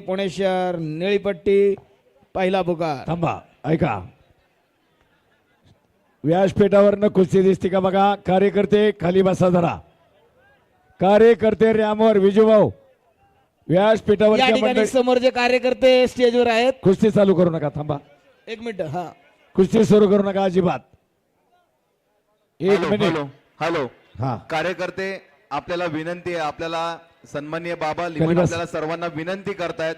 पुणे शहर निळीपट्टी पहिला पुकार. थांबा ऐका. व्यासपीठावरनं कुस्ती दिसते का बघा? कार्यकर्ते खाली बसा जरा. कार्यकर्ते रॅमवर विजूभाऊ या व्यासपीठावरच्या ठिकाणी मंडळी समोर जे कार्यकर्ते स्टेजवर आहेत. कुस्ती चालू करू नका थांबा. एक मिनिट हा. कुस्ती सुरू करू नका अजिबात. एक हॅलो मिनिट. Hello hello. हा. कार्यकर्ते आपल्याला विनंती आहे आपल्याला सन्माननीय बाबा लिमन. आपल्याला सर्वांना विनंती करतायत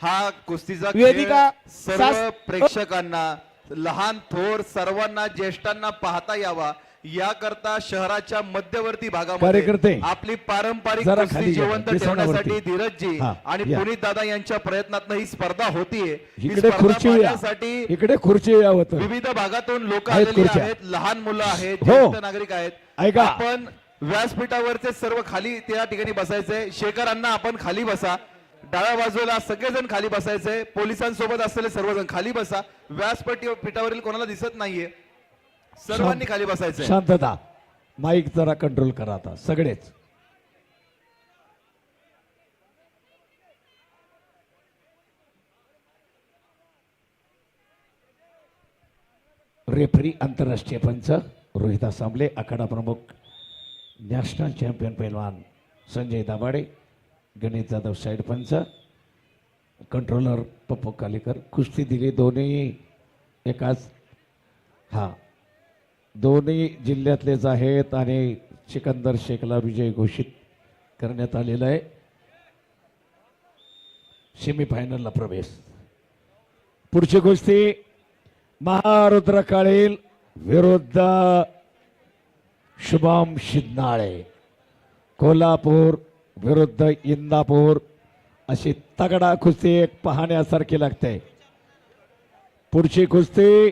हा कुस्तीचा वेदिका सर्व प्रेक्षकांना लहान थोर सर्वांना ज्येष्ठांना पाहता यावा याकरता शहराच्या मध्यवर्ती भागामध्ये आपली पारंपरिक कुस्ती या, जिवंत. ठेवण्यासाठी धीरजजी आणि या. पुनीत दादा यांच्या प्रयत्नातनं ही स्पर्धा होतीये ही इकडे खुर्ची या या विविध भागातून लोक आलेली. आहेत लहान मुलं आहेत हो. ज्येष्ठ नागरिक आहेत. आपण व्यासपीठावरचे सर्व खाली त्या ठिकाणी बसायचे. शेखरांना आपण खाली बसा. डाव्या बाजूला सगळेजण खाली बसायचे. पोलिसांसोबत असलेले सर्वजण खाली बसा. व्यासपीठ पीठावरील कोणाला दिसत नाहीये. सर्वांनी खाली बसायचंय शांतता. माईक जरा कंट्रोल करा आता सगळेच. रेफरी आंतरराष्ट्रीय पंच रोहित आसांबले आखाडा प्रमुख नॅशनल चॅम्पियन पैलवान संजय दाभाडे गणेश जाधव साईड पंच कंट्रोलर पप्पू कालेकर कुस्ती दिली दोन्ही एकाच. हा. दोन्ही जिल्ह्यातलेच आहेत आणि सिकंदर शेखला विजय घोषित करण्यात आलेला आहे. सेमीफायनलला प्रवेश. पुढची कुस्ती महारुद्र काळील विरुद्ध शुभम शिदनाळे. कोल्हापूर विरुद्ध इंदापूर. अशी तगडा कुस्ती एक पाहण्यासारखी लागते. पुढची कुस्ती.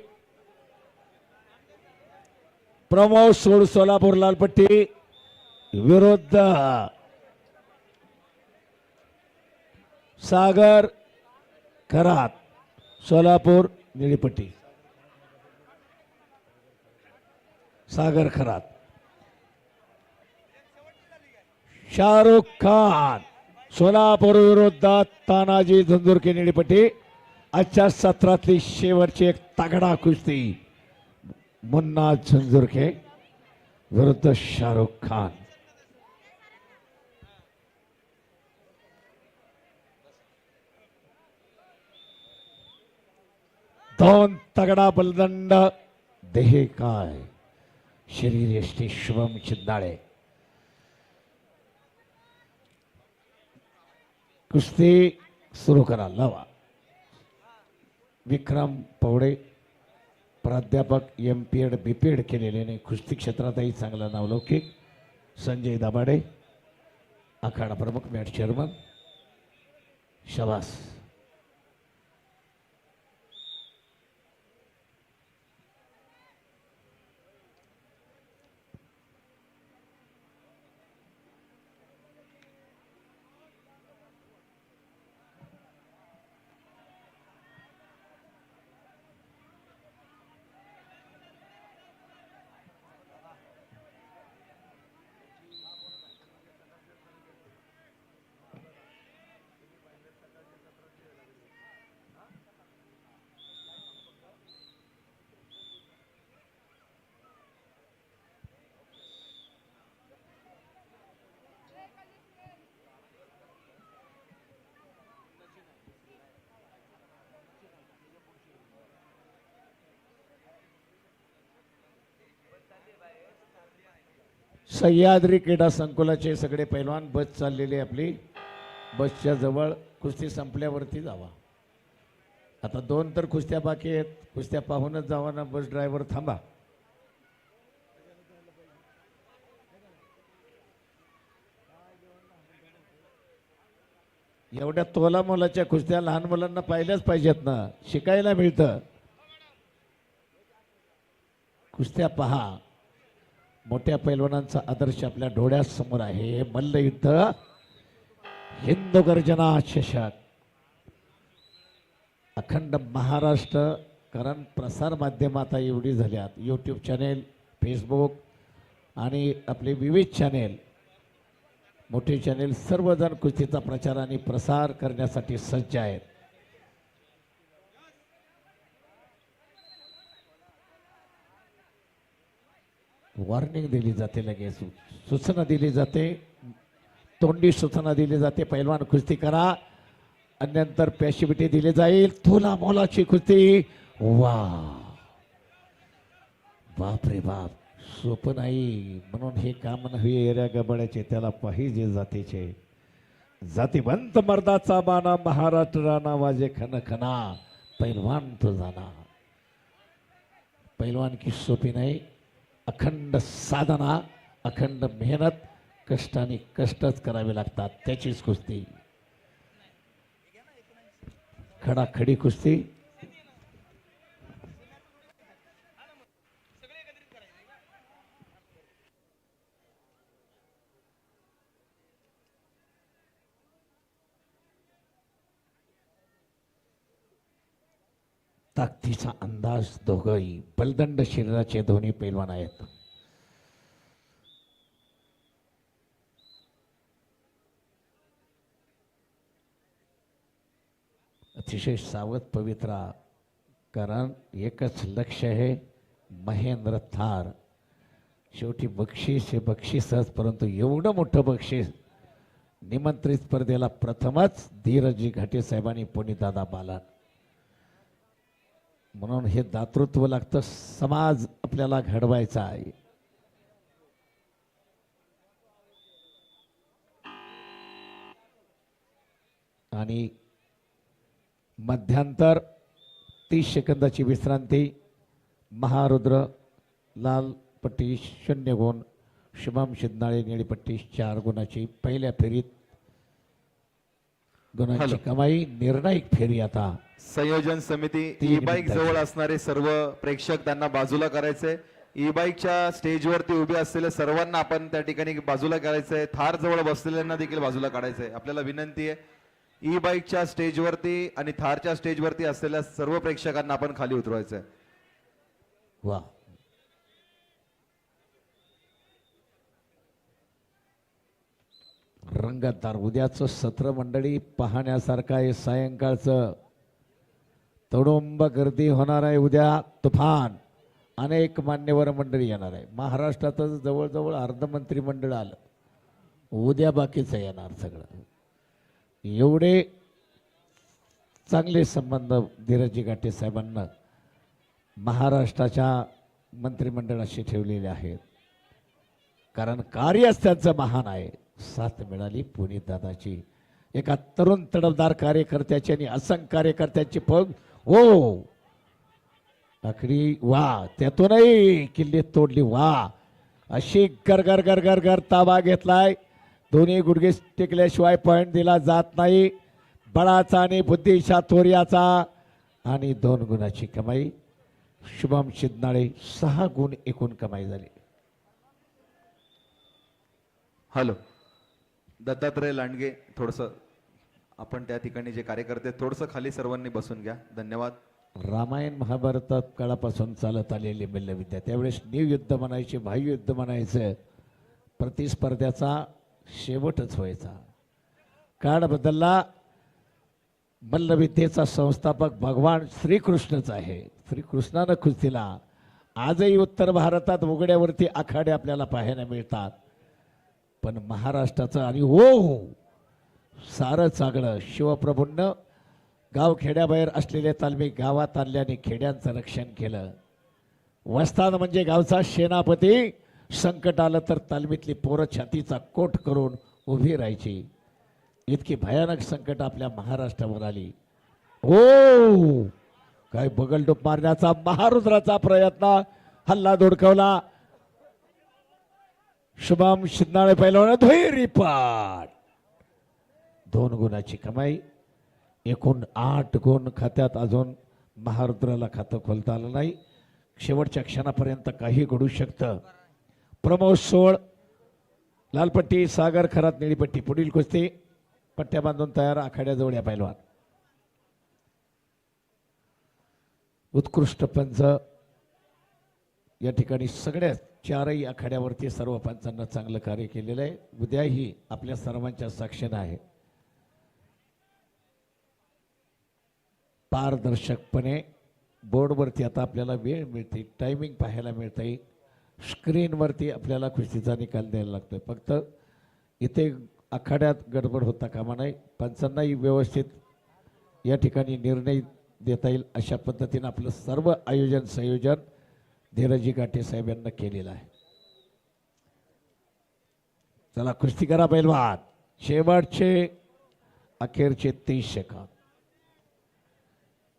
प्रमोद सोड सोलापूर लालपट्टी. विरुद्ध सागर करात. सोलापूर निळीपट्टी. सागर खरात शाहरुख खान सोलापूर विरोधात तानाजी धुंदुरके निळीपट्टी आजच्या सत्रातली शेवटची एक तगडा कुस्ती मुन्ना झुंझुरके विरुद्ध शाहरुख खान. दोन तगडा बलदंड देहे काय? शरीर यष्टी शुभम चिंदाळे कुस्ती सुरू करा लावा विक्रम पवडे प्राध्यापक M P Ed B P Ed केलेल्याने कुस्ती क्षेत्रातही चांगला नावलौकिक. संजय दाभाडे आखाडा प्रमुख मॅट चेअरमन. शबास. सह्याद्री क्रीडा संकुलाचे सगळे पैलवान बस चाललेली आहे आपली. बसच्या जवळ कुस्ती संपल्यावरती जावा. आता दोन तर कुस्त्या बाकी आहेत. कुस्त्या पाहूनच जावा ना बस ड्रायव्हर थांबा. एवढ्या तोला मोलाच्या कुस्त्या लहान मुलांना पाहिल्याच पाहिजेत ना. शिकायला मिळतं. कुस्त्या पहा. मोठ्या पैलवानांचा आदर्श आपल्या डोळ्यासमोर आहे. हे मल्लयुद्ध हिंदू गर्जना चषक अखंड महाराष्ट्र कारण प्रसार माध्यम आता एवढी झाल्यात यूट्यूब चॅनेल फेसबुक आणि आपले विविध चॅनेल मोठे चॅनेल सर्वजण कुस्तीचा प्रचार आणि प्रसार करण्यासाठी सज्ज आहेत. वॉर्निंग दिली जाते लगेच. सूचना दिली जाते. तोंडी सूचना दिली जाते. पैलवान कुस्ती करा. आणि नंतर पॅशिबिटी दिली जाईल. तुला मोलाची कुस्ती. वा. बाप रे बाप. सोपं नाही. म्हणून हे काम नव्हे एऱ्या गबाड्याचे त्याला पाहिजे जातीचे. जातीवंत मर्दाचा बाणा महाराष्ट्राना वाजे खन खना पैलवान तो जाना पैलवान की सोपी नाही. अखंड साधना अखंड मेहनत कष्टाने कष्टच करावे लागतात. त्याचीच कुस्ती. खडाखडी कुस्ती. ताकदीचा अंदाज दोघंही बलदंड शरीराचे दोन्ही पैलवान आहेत. अतिशय सावध पवित्रा कारण एकच लक्ष आहे महेंद्र थार. शेवटी बक्षीस हे बक्षीसच परंतु एवढं मोठं बक्षीस निमंत्रित स्पर्धेला प्रथमच धीरजी घाटे साहेबांनी पुनीदादा बालन. म्हणून हे दातृत्व लागतं. समाज आपल्याला घडवायचा आहे. आणि मध्यांतर तीस सेकंदाची विश्रांती. महारुद्र लाल पट्टी शून्य गुण शुभम शिंदाळे निळीपट्टी चार गुणाची. पहिल्या फेरीत गुणाची. कमाई निर्णायक फेरी आता. संयोजन समिती ई बाईक. जवळ असणारे सर्व प्रेक्षक त्यांना बाजूला करायचे. ई बाईकच्या स्टेजवरती उभे असलेल्या सर्वांना आपण त्या ठिकाणी बाजूला करायचंय थार जवळ बसलेल्यांना देखील बाजूला काढायचंय आपल्याला विनंती आहे ई बाईकच्या स्टेजवरती आणि थारच्या स्टेजवरती असलेल्या सर्व प्रेक्षकांना आपण खाली उतरवायचंय. वा. रंगतदार. उद्याचं सत्र मंडळी पाहण्यासारखं आहे सायंकाळचं. तडुंब गर्दी होणार आहे उद्या. तुफान. अनेक मान्यवर मंडळी येणार आहे. महाराष्ट्रातच जवळजवळ अर्धमंत्री मंडळ आलं. उद्या बाकीचं येणार सगळं. एवढे चांगले संबंध धीरजी गाठे साहेबांना महाराष्ट्राच्या मंत्रिमंडळाशी ठेवलेले आहेत. कारण कार्यच त्यांचं महान आहे. साथ मिळाली पुणे दादाची. एका तरुण तडफदार कार्यकर्त्याची आणि असंख्य कार्यकर्त्यांची पग. हो. आखरी वा त्यातूनही किल्ली तोडली वा. अशी गरगर गरगर गर ताबा घेतलाय. दोन्ही गुडघे टेकल्याशिवाय पॉईंट दिला जात नाही. बळाचा आणि बुद्धी थोर्याचा. आणि दोन गुणाची कमाई. शुभम शिदनाळे सहा गुण एकूण कमाई झाली. हॅलो. दत्तात्रय लांडगे थोडस आपण त्या ठिकाणी जे कार्यकर्ते थोडंसं खाली सर्वांनी बसून घ्या. धन्यवाद. रामायण महाभारतात काळापासून चालत आलेली मल्लविद्या त्यावेळेस युद्ध म्हणायचे युद्ध म्हणायचं प्रतिस्पर्ध्याचा शेवटच व्हायचा. काळ बदलला मल्लविद्येचा संस्थापक भगवान श्रीकृष्णच आहे. श्रीकृष्णानं कुस्तीला आजही उत्तर भारतात उघड्यावरती आखाडे आपल्याला पाहायला मिळतात. पण महाराष्ट्राचं आणि हो हो सारं चांगलं. शिवप्रभूंनं गाव खेड्याबाहेर असलेले तालमी गावात आणल्याने खेड्यांचं रक्षण केलं. वस्ताद म्हणजे गावचा सेनापती. संकट आलं तर तालमीतली पोरं छातीचा कोट करून उभी राहायची. इतकी भयानक संकट आपल्या महाराष्ट्रावर आली. हो काय बगलडोप मारण्याचा महारुद्राचा प्रयत्न. हल्ला धुडकवला. शुभम शिंदाळे पैलवान धुरी पाठ दोन गुणाची कमाई एकूण आठ गुण खात्यात अजून महारुद्राला खातं खोलता आलं नाही. शेवटच्या क्षणापर्यंत काही घडू शकतं. प्रमोद सोळ लालपट्टी सागर खरात निळीपट्टी पुढील कुस्ती. पट्ट्या बांधून तयार आखाड्याजवळ या पैलवान. उत्कृष्ट पंच या ठिकाणी सगळ्यात चारही आखाड्यावरती सर्व पंचांना चांगलं कार्य केलेलं आहे. उद्याही आपल्या सर्वांच्या साक्षीनं आहे. पारदर्शकपणे बोर्डवरती आता आपल्याला वेळ मिळते. टायमिंग पाहायला मिळते स्क्रीनवरती आपल्याला कुस्तीचा निकाल द्यायला लागतो आहे फक्त इथे आखाड्यात गडबड होता कामा नाही पंचांनाही व्यवस्थित या ठिकाणी निर्णय देता येईल अशा पद्धतीनं आपलं सर्व आयोजन संयोजन धीरजी गाठे साहेब यांना केलेलं आहे. चला कुस्ती करा पैलवान. शेवटचे अखेरचे तीस सेकंद.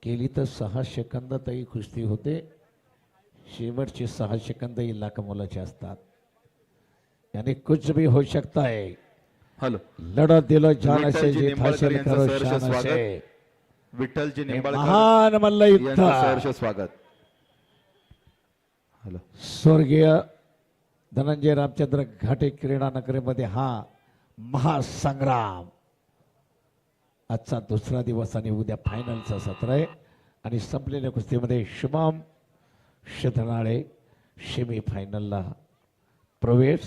केली तर सहा सेकंदातही कुस्ती होते. शेवटचे सहा सेकंदही लाख मोलाचे असतात. यानी कुछ भी हो सकता है. हॅलो. लढत दिलो जान असे विठ्ठलजी जीत निंबाळकर हासिल यांचं करो सहर्ष शान स्वागत. असे विठ्ठलजी निंबाळकर महान मल्लयुद्ध. स्वागत. हॅलो स्वर्गीय धनंजय रामचंद्र घाटे क्रीडा नगरीमध्ये हा महासंग्राम आजचा दुसरा दिवस आणि उद्या फायनलचा सत्र आहे आणि संपलेल्या कुस्तीमध्ये शुभम शतनाळे सेमी फायनलला प्रवेश